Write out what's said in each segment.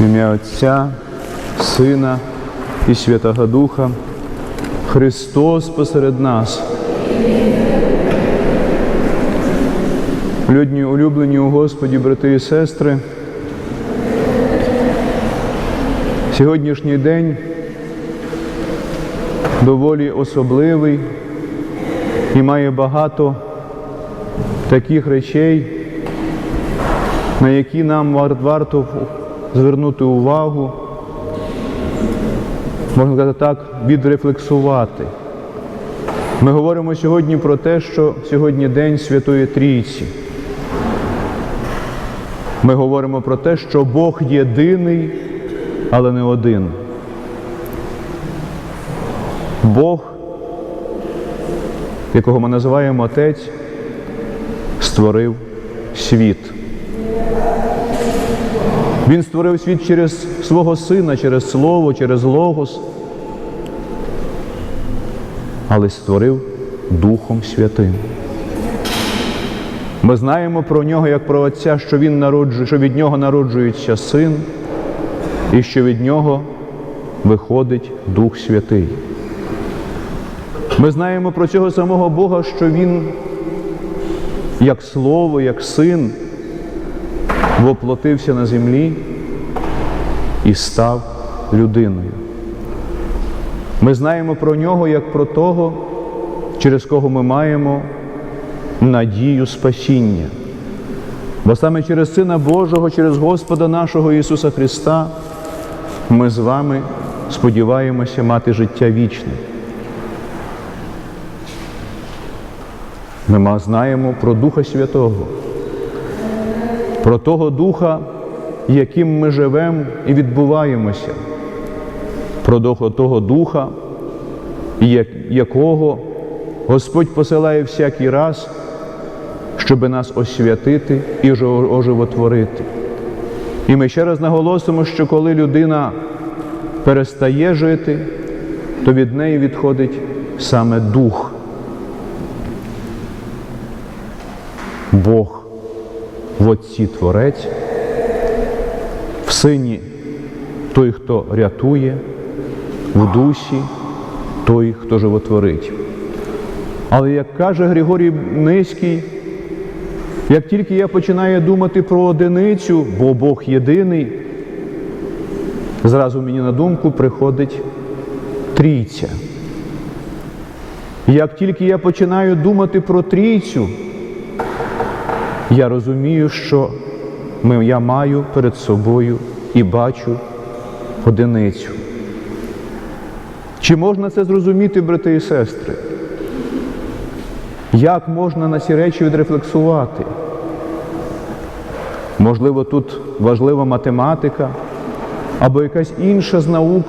В ім'я Отця, Сина і Святого Духа. Христос посеред нас. Людні улюблені у Господі, брати і сестри. Сьогоднішній день доволі особливий і має багато таких речей, на які нам варто звернути увагу, можна сказати так, відрефлексувати. Ми говоримо сьогодні про те, що сьогодні День Святої Трійці. Ми говоримо про те, що Бог єдиний, але не один. Бог, якого ми називаємо Отець, створив світ. Він створив світ через свого Сина, через Слово, через Логос, але створив Духом Святим. Ми знаємо про нього як про Отця, що, він народжує, що від нього народжується син, і що від нього виходить Дух Святий. Ми знаємо про цього самого Бога, що Він, як Слово, як син, воплотився на землі і став людиною. Ми знаємо про нього як про того, через кого ми маємо надію спасіння. Бо саме через Сина Божого, через Господа нашого Ісуса Христа ми з вами сподіваємося мати життя вічне. Ми знаємо про Духа Святого, про того Духа, яким ми живемо і відбуваємося, про того- Духа, якого Господь посилає всякий раз, щоб нас освятити і оживотворити. І ми ще раз наголосимо, що коли людина перестає жити, то від неї відходить саме дух. Бог в Отці Творець, в Сині той, хто рятує, в душі той, хто животворить. Але як каже Григорій Низький, як тільки я починаю думати про одиницю, бо Бог єдиний, зразу мені на думку приходить трійця. Як тільки я починаю думати про трійцю, я розумію, що я маю перед собою і бачу одиницю. Чи можна це зрозуміти, брати і сестри? Як можна на ці речі відрефлексувати? Можливо, тут важлива математика або якась інша з наук,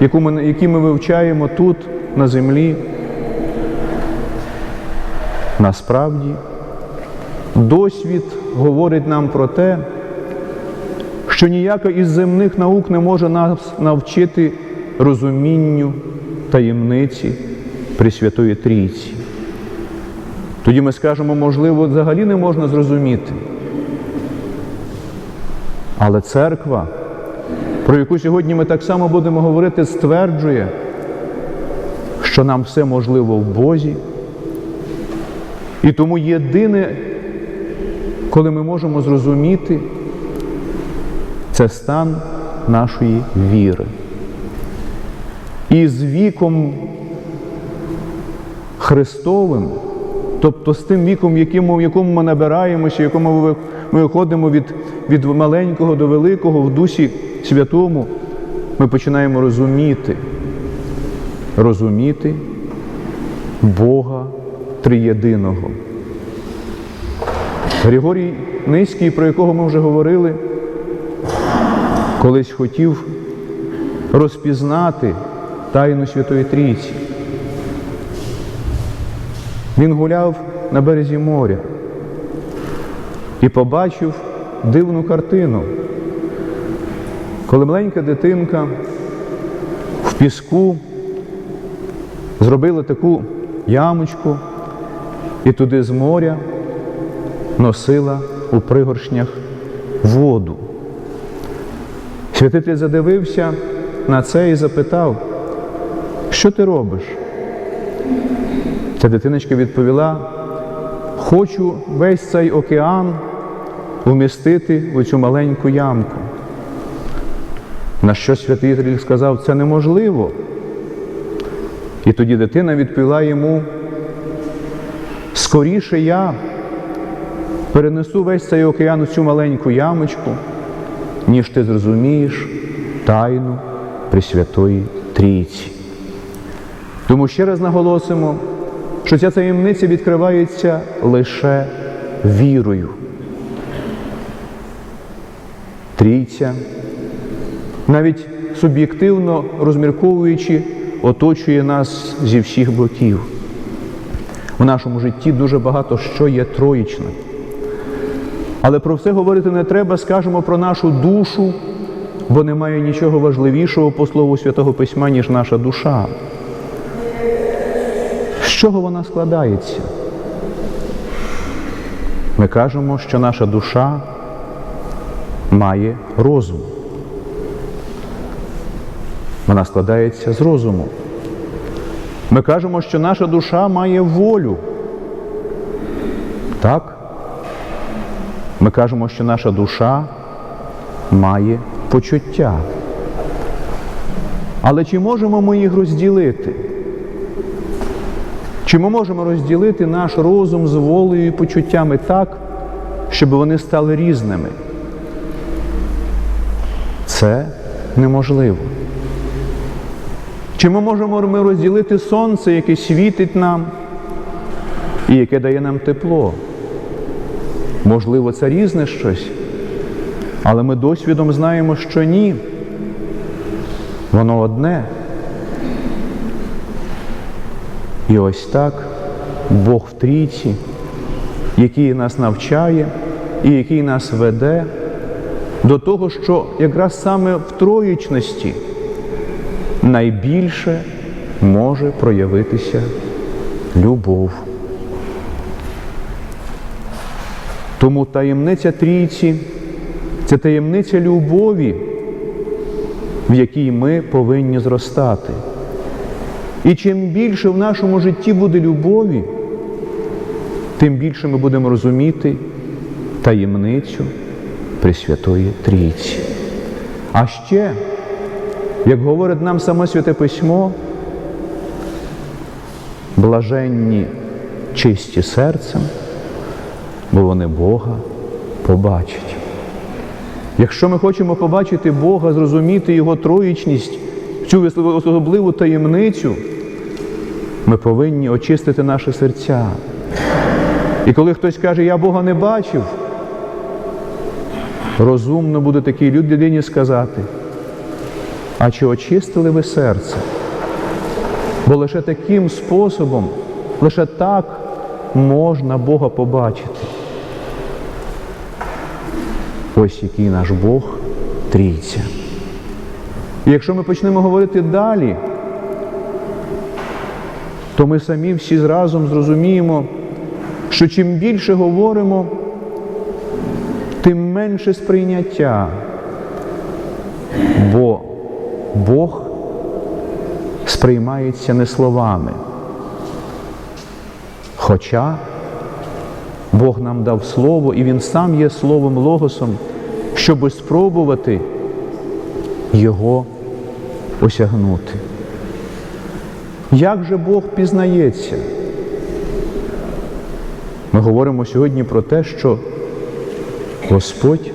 яку ми, які ми вивчаємо тут, на землі. Насправді, досвід говорить нам про те, що ніяка із земних наук не може нас навчити розумінню таємниці Пресвятої Трійці. Тоді ми скажемо, можливо, взагалі не можна зрозуміти. Але церква, про яку сьогодні ми так само будемо говорити, стверджує, що нам все можливо в Бозі. І тому єдине, коли ми можемо зрозуміти, це стан нашої віри. І з віком Христовим, тобто з тим віком, яким, в якому ми набираємося, в якому ми виходимо від, від маленького до великого в Дусі Святому, ми починаємо розуміти, розуміти Бога Триєдиного. Григорій Низький, про якого ми вже говорили, колись хотів розпізнати тайну Святої Трійці. Він гуляв на березі моря і побачив дивну картину, коли маленька дитинка в піску зробила таку ямочку і туди з моря носила у пригоршнях воду. Святитель задивився на це і запитав, що ти робиш? Ця дитиночка відповіла, хочу весь цей океан вмістити в цю маленьку ямку. На що святитель сказав, це неможливо. І тоді дитина відповіла йому, скоріше я перенесу весь цей океан у цю маленьку ямочку, ніж ти зрозумієш тайну Пресвятої Трійці. Тому ще раз наголосимо, що ця таємниця відкривається лише вірою. Трійця, навіть суб'єктивно розмірковуючи, оточує нас зі всіх боків. В нашому житті дуже багато що є троїчне. Але про все говорити не треба, скажемо про нашу душу, бо немає нічого важливішого по слову Святого Письма, ніж наша душа. З чого вона складається? Ми кажемо, що наша душа має розум. Вона складається з розуму. Ми кажемо, що наша душа має волю. Так? Ми кажемо, що наша душа має почуття. Але чи можемо ми їх розділити? Чи ми можемо розділити наш розум з волею і почуттями так, щоб вони стали різними? Це неможливо. Чи ми можемо ми розділити сонце, яке світить нам і яке дає нам тепло? Можливо, це різне щось, але ми досвідом знаємо, що ні. Воно одне. І ось так Бог в трійці, який нас навчає і який нас веде до того, що якраз саме в троїчності найбільше може проявитися любов. Тому таємниця трійці це таємниця любові, в якій ми повинні зростати. І чим більше в нашому житті буде любові, тим більше ми будемо розуміти таємницю Пресвятої Трійці. А ще, як говорить нам саме Святе Письмо, блаженні чисті серцем, бо вони Бога побачать. Якщо ми хочемо побачити Бога, зрозуміти Його троїчність, цю особливу таємницю, ми повинні очистити наші серця. І коли хтось каже, я Бога не бачив, розумно буде такій людині сказати, а чи очистили ви серце? Бо лише таким способом, лише так можна Бога побачити. Ось який наш Бог трійця. І якщо ми почнемо говорити далі, то ми самі всі разом зрозуміємо, що чим більше говоримо, тим менше сприйняття. Бо Бог сприймається не словами. Хоча Бог нам дав слово, і Він сам є словом Логосом, щоби спробувати Його осягнути. Як же Бог пізнається? Ми говоримо сьогодні про те, що Господь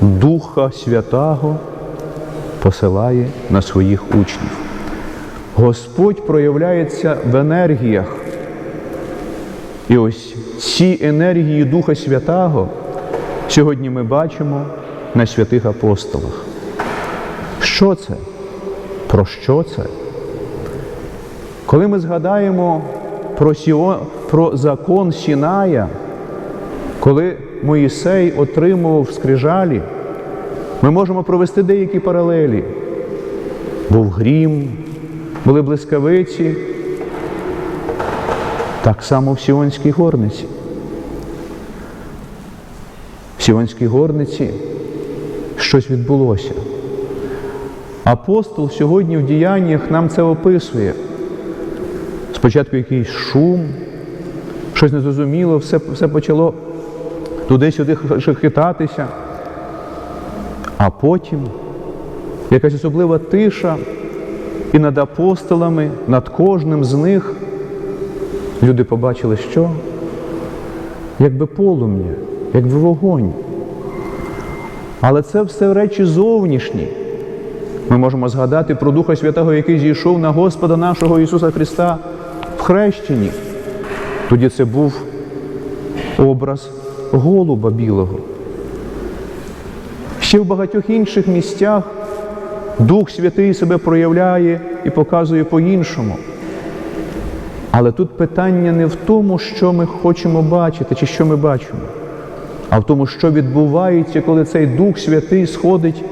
Духа Святого посилає на своїх учнів. Господь проявляється в енергіях. І ось ці енергії Духа Святого сьогодні ми бачимо на святих апостолах. Що це? Про що це? Коли ми згадаємо про, Сіо, про закон Сіная, коли Моїсей отримував скрижалі, ми можемо провести деякі паралелі. Був грім, були блискавиці, так само в Сіонській горниці. В Сіонській горниці щось відбулося. Апостол сьогодні в діяннях нам це описує. Спочатку якийсь шум, щось незрозуміло, все, все почало туди-сюди хитатися, а потім якась особлива тиша, і над апостолами, над кожним з них люди побачили, що? Якби полум'я, якби вогонь. Але це все речі зовнішні. Ми можемо згадати про Духа Святого, який зійшов на Господа нашого Ісуса Христа в хрещенні. Тоді це був образ голуба білого. Ще в багатьох інших місцях Дух Святий себе проявляє і показує по-іншому. Але тут питання не в тому, що ми хочемо бачити чи що ми бачимо, а в тому, що відбувається, коли цей Дух Святий сходить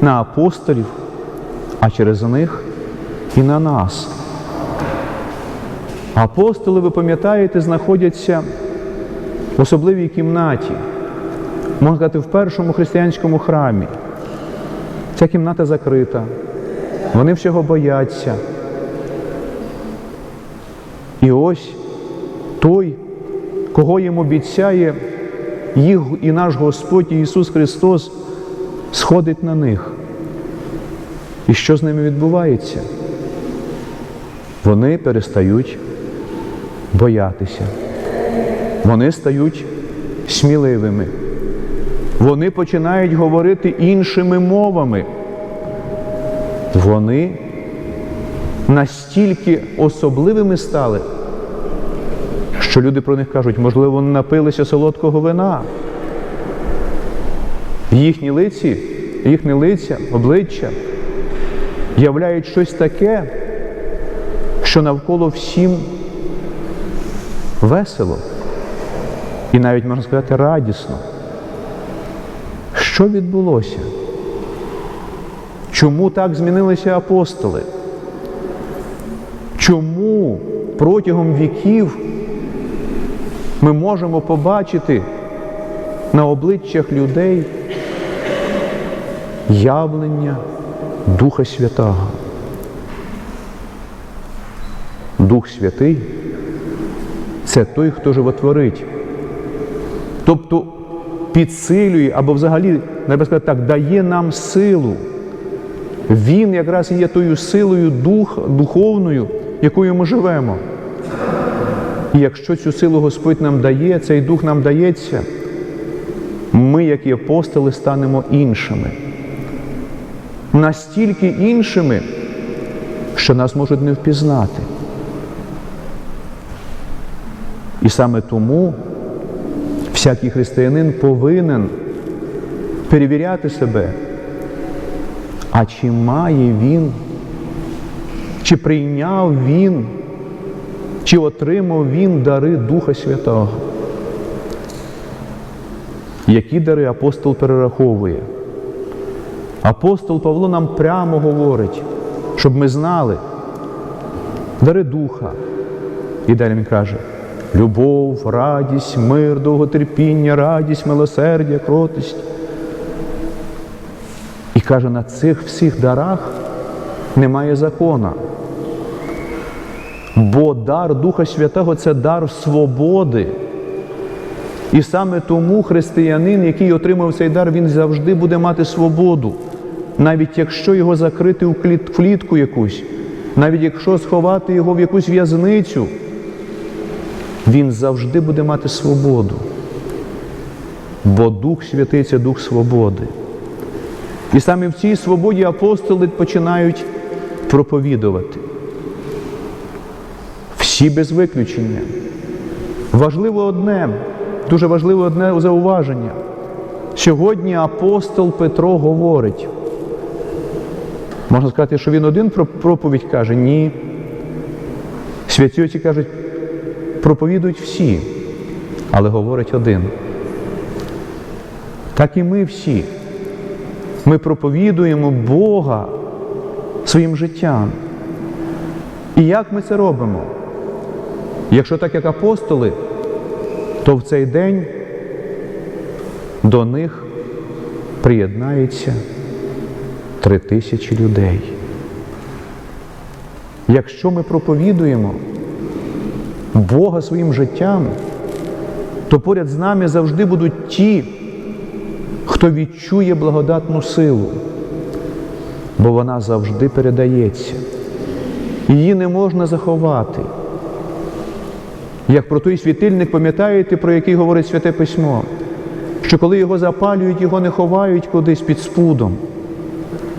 на апостолів, а через них і на нас. Апостоли, ви пам'ятаєте, знаходяться в особливій кімнаті, можна сказати, в першому християнському храмі. Ця кімната закрита, вони всього бояться. І ось той, кого їм обіцяє їх і наш Господь Ісус Христос, сходить на них. І що з ними відбувається? Вони перестають боятися. Вони стають сміливими. Вони починають говорити іншими мовами. Вони настільки особливими стали, що люди про них кажуть, можливо, вони напилися солодкого вина. Їхні лиці, їхні лиця, обличчя являють щось таке, що навколо всім весело і навіть, можна сказати, радісно. Що відбулося? Чому так змінилися апостоли? Чому протягом віків ми можемо побачити на обличчях людей явлення Духа Святого? Дух Святий це той, хто животворить. Тобто підсилює або взагалі, сказати так, дає нам силу. Він якраз і є тою силою дух, духовною, якою ми живемо. І якщо цю силу Господь нам дає, цей дух нам дається, ми, як і апостоли, станемо іншими. Настільки іншими, що нас можуть не впізнати. І саме тому всякий християнин повинен перевіряти себе, а чи має він, чи прийняв він, чи отримав він дари Духа Святого. Які дари апостол перераховує? Апостол Павло нам прямо говорить, щоб ми знали дари Духа. І далі він каже, любов, радість, мир, довготерпіння, радість, милосердя, кротість. І каже, на цих всіх дарах немає закона. Бо дар Духа Святого це дар свободи. І саме тому християнин, який отримав цей дар, він завжди буде мати свободу, навіть якщо його закрити в клітку якусь, навіть якщо сховати його в якусь в'язницю, він завжди буде мати свободу. Бо Дух Святий це Дух свободи. І саме в цій свободі апостоли починають проповідувати. Всі без виключення. Важливо одне, дуже важливе одне зауваження. Сьогодні апостол Петро говорить. Можна сказати, що він один проповідь каже? Ні. Святі отці кажуть, проповідують всі, але говорить один. Так і ми всі. Ми проповідуємо Бога своїм життям. І як ми це робимо? Якщо так як апостоли, то в цей день до них приєднається три тисячі людей. Якщо ми проповідуємо Бога своїм життям, то поряд з нами завжди будуть ті, хто відчує благодатну силу, бо вона завжди передається. Її не можна заховати. Як про той світильник, пам'ятаєте, про який говорить Святе Письмо, що коли його запалюють, його не ховають кудись під спудом,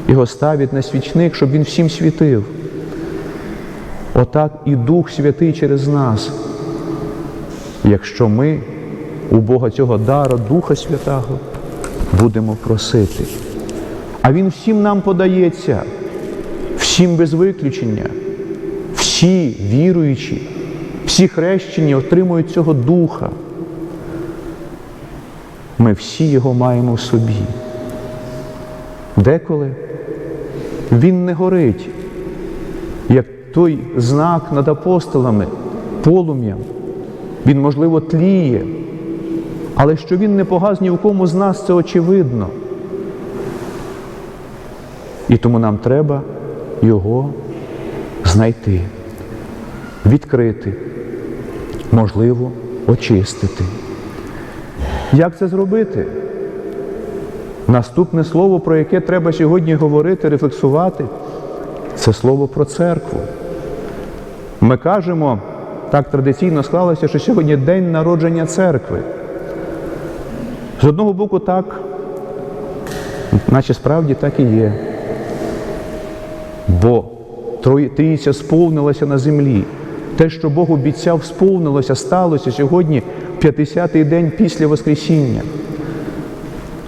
його ставлять на свічник, щоб він всім світив. Отак і Дух Святий через нас. Якщо ми у Бога цього дару, Духа Святого, будемо просити. А Він всім нам подається, всім без виключення. Всі віруючі, всі хрещені отримують цього Духа. Ми всі його маємо в собі. Деколи він не горить, як той знак над апостолами, полум'ям. Він, можливо, тліє, але що він не погас ні в кому з нас, це очевидно. І тому нам треба його знайти, відкрити, можливо, очистити. Як це зробити? Наступне слово, про яке треба сьогодні говорити, рефлексувати, це слово про церкву. Ми кажемо, так традиційно склалося, що сьогодні день народження церкви. З одного боку, так, наче справді так і є. Бо Трійця сповнилася на землі. Те, що Бог обіцяв, сповнилося, сталося сьогодні 50-й день після Воскресіння.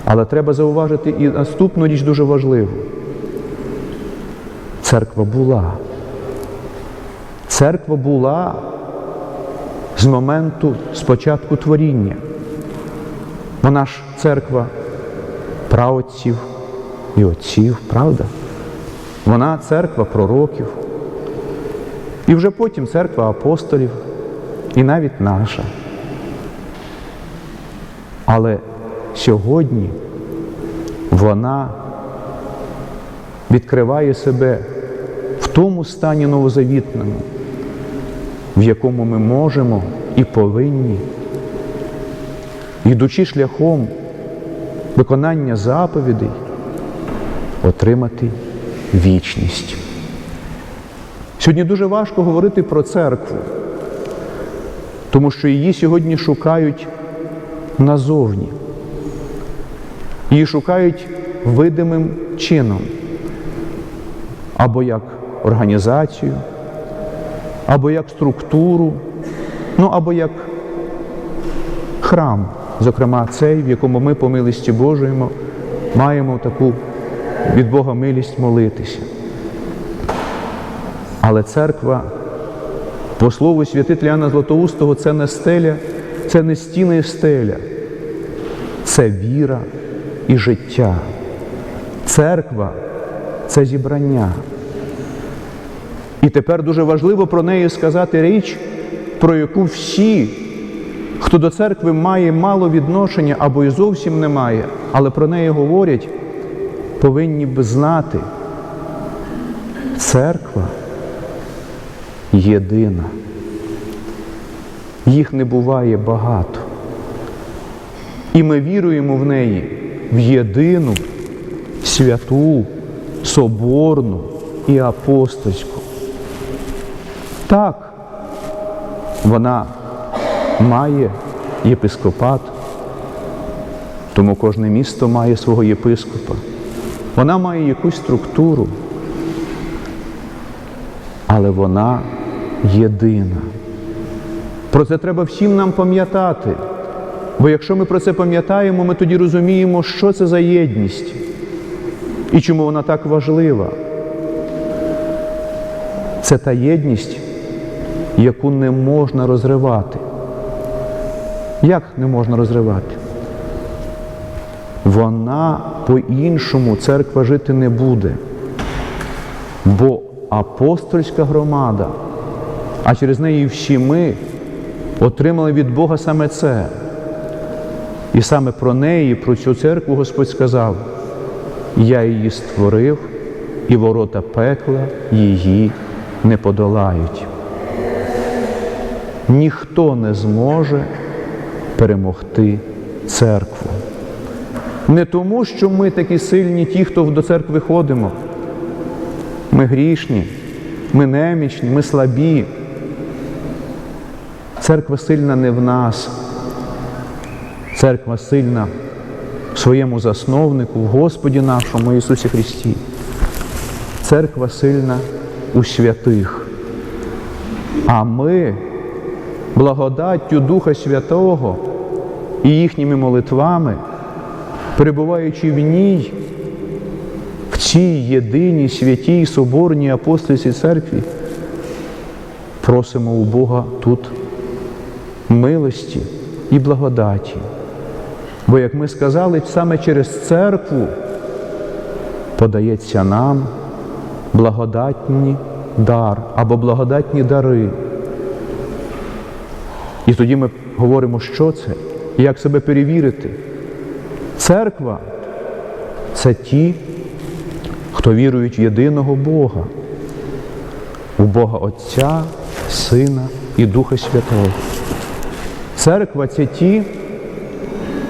Але треба зауважити і наступну річ дуже важливу. Церква була. Церква була з моменту спочатку творіння. Вона ж церква праотців і отців, правда? Вона церква пророків. І вже потім церква апостолів, і навіть наша. Але сьогодні вона відкриває себе в тому стані новозавітному, в якому ми можемо і повинні, йдучи шляхом виконання заповідей, отримати вічність. Сьогодні дуже важко говорити про церкву, тому що її сьогодні шукають назовні. Її шукають видимим чином, або як організацію, або як структуру, ну або як храм, зокрема цей, в якому ми по милості Божої маємо таку від Бога милість молитися. Але церква, по слову святителя Іоанна Златоустого, це не стеля, це не стіни і стеля, це віра і життя. Церква це зібрання. І тепер дуже важливо про неї сказати річ, про яку всі, хто до церкви має мало відношення або й зовсім не має, але про неї говорять, повинні б знати. Церква єдина. Їх не буває багато. І ми віруємо в неї в єдину, святу, соборну і апостольську. Так, вона має єпископат, тому кожне місто має свого єпископа. Вона має якусь структуру, але вона єдина. Про це треба всім нам пам'ятати. Бо якщо ми про це пам'ятаємо, ми тоді розуміємо, що це за єдність і чому вона так важлива. Це та єдність, яку не можна розривати. Як не можна розривати? Вона по-іншому церква жити не буде. Бо апостольська громада, а через неї всі ми отримали від Бога саме це І саме про неї, про цю церкву Господь сказав, я її створив, і ворота пекла її не подолають. Ніхто не зможе перемогти церкву. Не тому, що ми такі сильні, ті, хто до церкви ходимо. Ми грішні, ми немічні, ми слабі. Церква сильна не в нас. Церква сильна в своєму засновнику, в Господі нашому Ісусі Христі. Церква сильна у святих. А ми благодаттю Духа Святого і їхніми молитвами, перебуваючи в ній, в цій єдиній святій Соборній апостольській церкві, просимо у Бога тут милості і благодаті. Бо, як ми сказали, саме через церкву подається нам благодатні дар або благодатні дари. І тоді ми говоримо, що це, як себе перевірити. Церква це ті, хто вірують в єдиного Бога, у Бога Отця, Сина і Духа Святого. Церква це ті,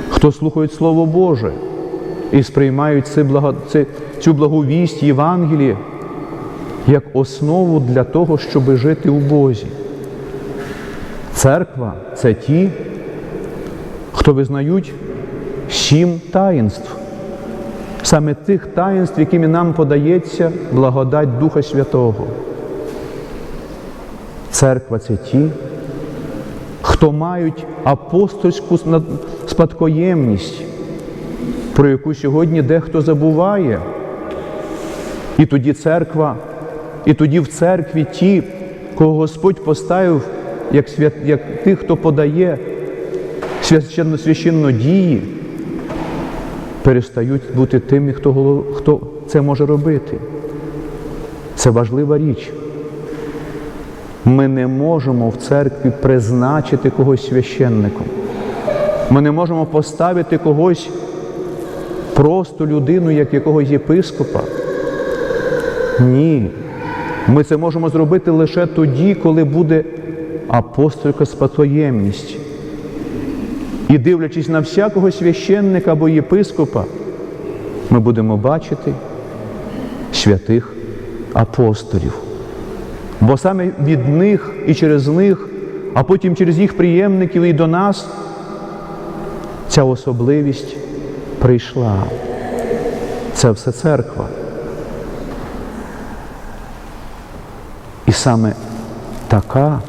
хто слухають Слово Боже і сприймають цю благовість Євангелії як основу для того, щоб жити у Бозі. Церква це ті, хто визнають сім таїнств, саме тих таїнств, якими нам подається благодать Духа Святого. Церква це ті, хто мають апостольську спадкоємність, про яку сьогодні дехто забуває. І тоді церква, і тоді в церкві ті, кого Господь поставив як, свят, як тих, хто подає священно, священно дії, перестають бути тими, хто, хто це може робити. Це важлива річ. Ми не можемо в церкві призначити когось священником. Ми не можемо поставити когось просто людину, як якогось єпископа. Ні. Ми це можемо зробити лише тоді, коли буде апостольська спадкоємність. І дивлячись на всякого священника або єпископа, ми будемо бачити святих апостолів. Бо саме від них і через них, а потім через їх приємників і до нас ця особливість прийшла. Це все церква. І саме така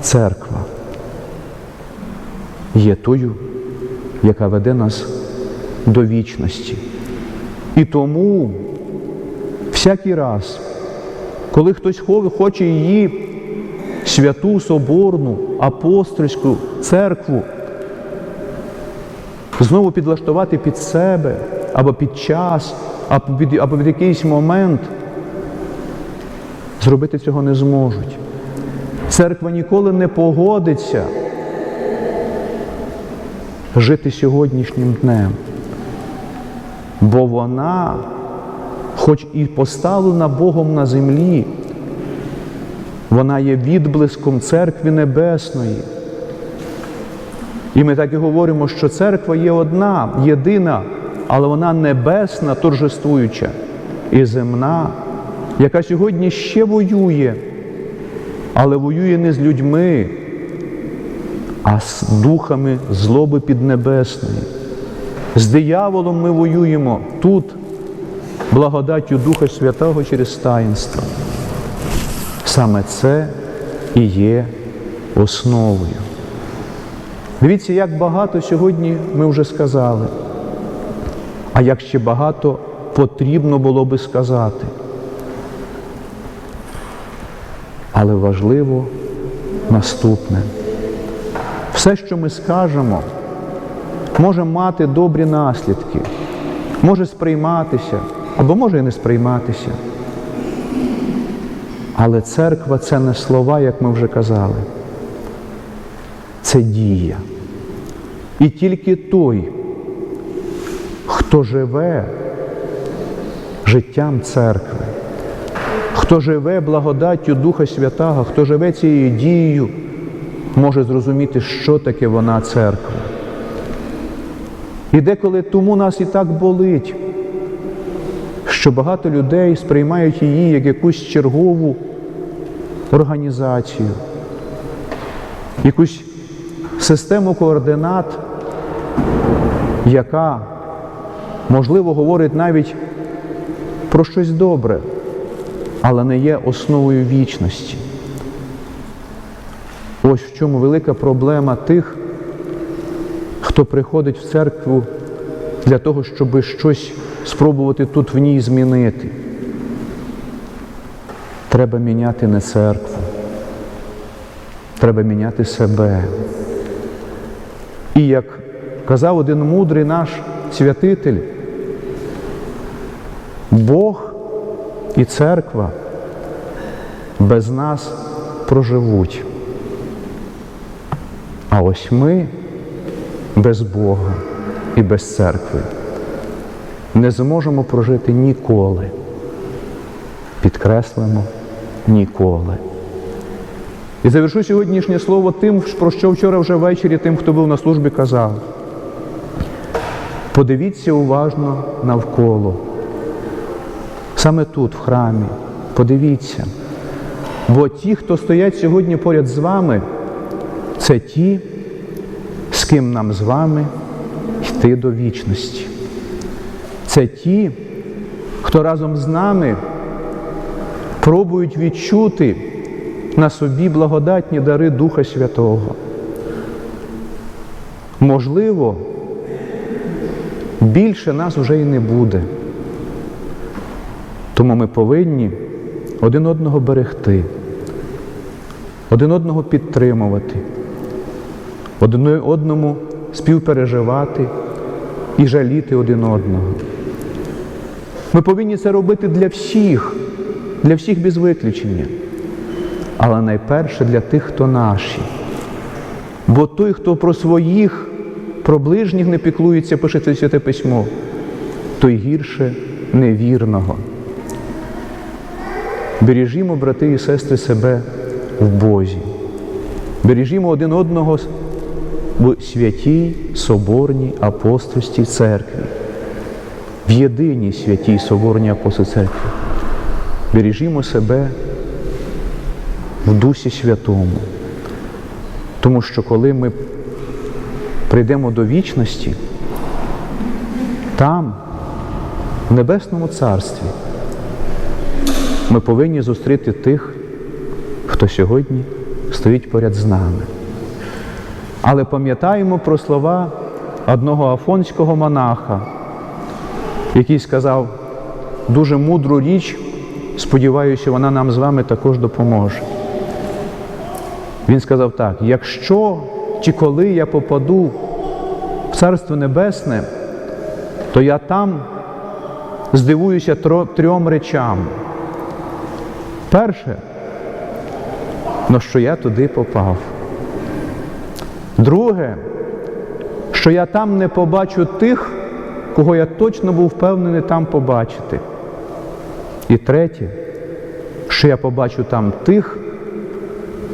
церква є тою, яка веде нас до вічності. І тому всякий раз, коли хтось хоче її святу соборну, апостольську церкву знову підлаштувати під себе або під час, або під, або під якийсь момент, зробити цього не зможуть. Церква ніколи не погодиться жити сьогоднішнім днем, бо вона, хоч і поставлена Богом на землі, вона є відблиском церкви Небесної. І ми так і говоримо, що церква є одна, єдина, але вона небесна, торжествуюча і земна, яка сьогодні ще воює, але воює не з людьми, а з духами злоби піднебесної. З дияволом ми воюємо тут, благодаттю Духа Святого через таїнство. Саме це і є основою. Дивіться, як багато сьогодні ми вже сказали, а як ще багато потрібно було би сказати. Але важливо наступне. Все, що ми скажемо, може мати добрі наслідки, може сприйматися або може і не сприйматися. Але церква це не слова, як ми вже казали. Це дія. І тільки той, хто живе життям церкви, хто живе благодаттю Духа Святого, хто живе цією дією, може зрозуміти, що таке вона церква. І деколи тому нас і так болить, що багато людей сприймають її як якусь чергову організацію, якусь систему координат, яка, можливо, говорить навіть про щось добре, але не є основою вічності. Ось в чому велика проблема тих, хто приходить в церкву для того, щоб щось спробувати тут в ній змінити. Треба міняти не церкву, треба міняти себе. І як казав один мудрий наш святитель, Бог і церква без нас проживуть. А ось ми без Бога і без церкви не зможемо прожити ніколи. Підкреслимо ніколи. І завершу сьогоднішнє слово тим, про що вчора вже ввечері тим, хто був на службі, казав. Подивіться уважно навколо. Саме тут, в храмі, подивіться. Бо ті, хто стоять сьогодні поряд з вами, це ті, з ким нам з вами йти до вічності. Це ті, хто разом з нами пробують відчути на собі благодатні дари Духа Святого. Можливо, більше нас вже і не буде. Тому ми повинні один одного берегти, один одного підтримувати, один одному співпереживати і жаліти один одного. Ми повинні це робити для всіх, для всіх без виключення. Але найперше для тих, хто наші. Бо той, хто про своїх, про ближніх не піклується, пише це святе письмо, той гірше невірного. Бережімо, брати і сестри, себе в Бозі. Бережімо один одного в святій Соборній апостольській церкві, в єдиній святій Соборній апостольській церкві. Бережімо себе в Дусі Святому. Тому що коли ми прийдемо до вічності, там, в Небесному Царстві, ми повинні зустріти тих, хто сьогодні стоїть поряд з нами. Але пам'ятаємо про слова одного афонського монаха, який сказав дуже мудру річ, сподіваюся, вона нам з вами також допоможе. Він сказав так: якщо чи коли я попаду в Царство Небесне, то я там здивуюся трьом речам. Перше, ну що я туди попав. Друге, що я там не побачу тих, кого я точно був впевнений там побачити. І третє, що я побачу там тих,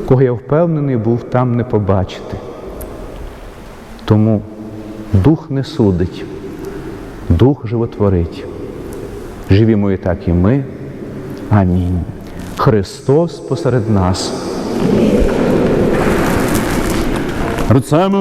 кого я впевнений був там не побачити. Тому дух не судить, дух животворить. Живімо і так і ми. Амінь. Христос посеред нас. Рцем